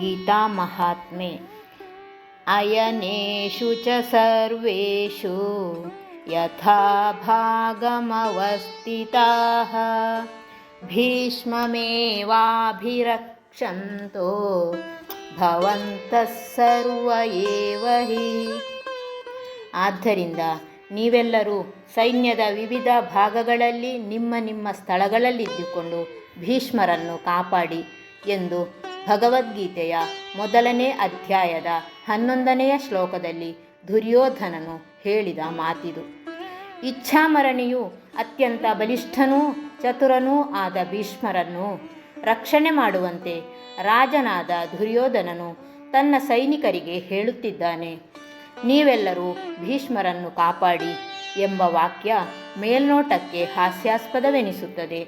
गीतामहात्म्ये अयनेषु च सर्वेषु यथा भागमवस्थिताः भीष्ममेवाभिरक्षन्तो ಭವಂತಃ ಸರ್ವ ಏವ ಹಿ ಆದ್ದರಿಂದ ನೀವೆಲ್ಲರೂ ಸೈನ್ಯದ ವಿವಿಧ ಭಾಗಗಳಲ್ಲಿ ನಿಮ್ಮ ನಿಮ್ಮ ಸ್ಥಳಗಳಲ್ಲಿದ್ದುಕೊಂಡು ಭೀಷ್ಮರನ್ನು ಕಾಪಾಡಿ ಎಂದು ಭಗವದ್ಗೀತೆಯ ಮೊದಲನೇ ಅಧ್ಯಾಯದ ಹನ್ನೊಂದನೆಯ ಶ್ಲೋಕದಲ್ಲಿ ದುರ್ಯೋಧನನು ಹೇಳಿದ ಮಾತಿದು. ಇಚ್ಛಾಮರಣಿಯು ಅತ್ಯಂತ ಬಲಿಷ್ಠನೂ ಚತುರನೂ ಆದ ಭೀಷ್ಮರನ್ನು ರಕ್ಷಣೆ ಮಾಡುವಂತೆ ರಾಜನಾದ ದುರ್ಯೋಧನನು ತನ್ನ ಸೈನಿಕರಿಗೆ ಹೇಳುತ್ತಿದ್ದಾನೆ, ನೀವೆಲ್ಲರೂ ಭೀಷ್ಮರನ್ನು ಕಾಪಾಡಿ ಎಂಬ ವಾಕ್ಯ ಮೇಲ್ನೋಟಕ್ಕೆ ಹಾಸ್ಯಾಸ್ಪದವೆನಿಸುತ್ತದೆ.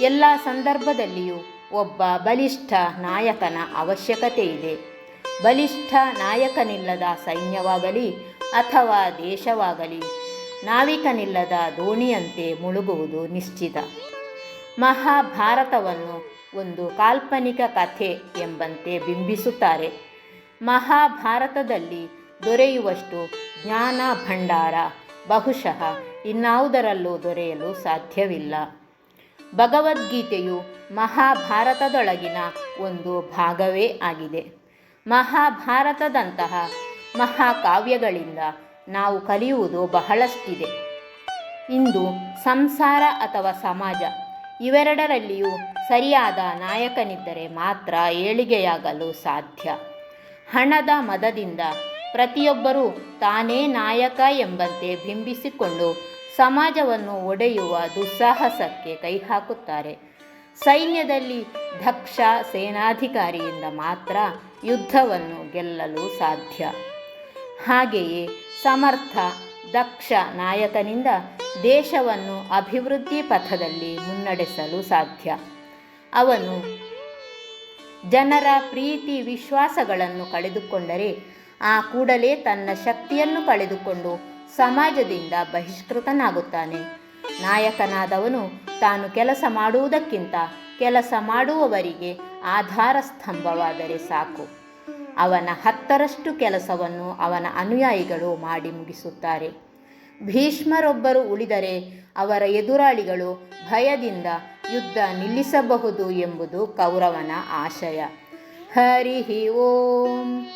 ಎಲ್ಲ ಸಂದರ್ಭದಲ್ಲಿಯೂ ಒಬ್ಬ ಬಲಿಷ್ಠ ನಾಯಕನ ಅವಶ್ಯಕತೆ ಇದೆ ಬಲಿಷ್ಠ ನಾಯಕನಿಲ್ಲದ ಸೈನ್ಯವಾಗಲಿ ಅಥವಾ ದೇಶವಾಗಲಿ, ನಾವಿಕನಿಲ್ಲದ ದೋಣಿಯಂತೆ ಮುಳುಗುವುದು ನಿಶ್ಚಿತ. ಮಹಾಭಾರತವನ್ನು ಒಂದು ಕಾಲ್ಪನಿಕ ಕಥೆ ಎಂಬಂತೆ ಬಿಂಬಿಸುತ್ತಾರೆ. ಮಹಾಭಾರತದಲ್ಲಿ ದೊರೆಯುವಷ್ಟು ಜ್ಞಾನ ಭಂಡಾರ ಬಹುಶಃ ಇನ್ನಾವುದರಲ್ಲೂ ದೊರೆಯಲು ಸಾಧ್ಯವಿಲ್ಲ. ಭಗವದ್ಗೀತೆಯು ಮಹಾಭಾರತದೊಳಗಿನ ಒಂದು ಭಾಗವೇ ಆಗಿದೆ. ಮಹಾಭಾರತದಂತಹ ಮಹಾಕಾವ್ಯಗಳಿಂದ ನಾವು ಕಲಿಯುವುದು ಬಹಳಷ್ಟಿದೆ. ಇಂದು ಸಂಸಾರ ಅಥವಾ ಸಮಾಜ ಇವೆರಡರಲ್ಲಿಯೂ ಸರಿಯಾದ ನಾಯಕನಿದ್ದರೆ ಮಾತ್ರ ಏಳಿಗೆಯಾಗಲು ಸಾಧ್ಯ. ಹಣದ ಮದದಿಂದ ಪ್ರತಿಯೊಬ್ಬರೂ ತಾನೇ ನಾಯಕ ಎಂಬಂತೆ ಬಿಂಬಿಸಿಕೊಂಡು ಸಮಾಜವನ್ನು ಒಡೆಯುವ ದುಸ್ಸಾಹಸಕ್ಕೆ ಕೈ ಹಾಕುತ್ತಾರೆ ಸೈನ್ಯದಲ್ಲಿ ದಕ್ಷ ಸೇನಾಧಿಕಾರಿಯಿಂದ ಮಾತ್ರ ಯುದ್ಧವನ್ನು ಗೆಲ್ಲಲು ಸಾಧ್ಯ. ಹಾಗೆಯೇ ಸಮರ್ಥ ದಕ್ಷ ನಾಯಕನಿಂದ ದೇಶವನ್ನು ಅಭಿವೃದ್ಧಿ ಪಥದಲ್ಲಿ ಮುನ್ನಡೆಸಲು ಸಾಧ್ಯ. ಅವನು ಜನರ ಪ್ರೀತಿ ವಿಶ್ವಾಸಗಳನ್ನು ಕಳೆದುಕೊಂಡರೆ ಆ ಕೂಡಲೇ ತನ್ನ ಶಕ್ತಿಯನ್ನು ಕಳೆದುಕೊಂಡು ಸಮಾಜದಿಂದ ಬಹಿಷ್ಕೃತನಾಗುತ್ತಾನೆ. ನಾಯಕನಾದವನು ತಾನು ಕೆಲಸ ಮಾಡುವುದಕ್ಕಿಂತ ಕೆಲಸ ಮಾಡುವವರಿಗೆ ಆಧಾರ ಸ್ತಂಭವಾದರೆ ಸಾಕು. ಅವನ ಹತ್ತರಷ್ಟು ಕೆಲಸವನ್ನು ಅವನ ಅನುಯಾಯಿಗಳು ಮಾಡಿ ಮುಗಿಸುತ್ತಾರೆ. ಭೀಷ್ಮರೊಬ್ಬರು ಉಳಿದರೆ ಅವರ ಎದುರಾಳಿಗಳು ಭಯದಿಂದ ಯುದ್ಧ ನಿಲ್ಲಿಸಬಹುದು ಎಂಬುದು ಕೌರವನ ಆಶಯ. ಹರಿ ಓಂ.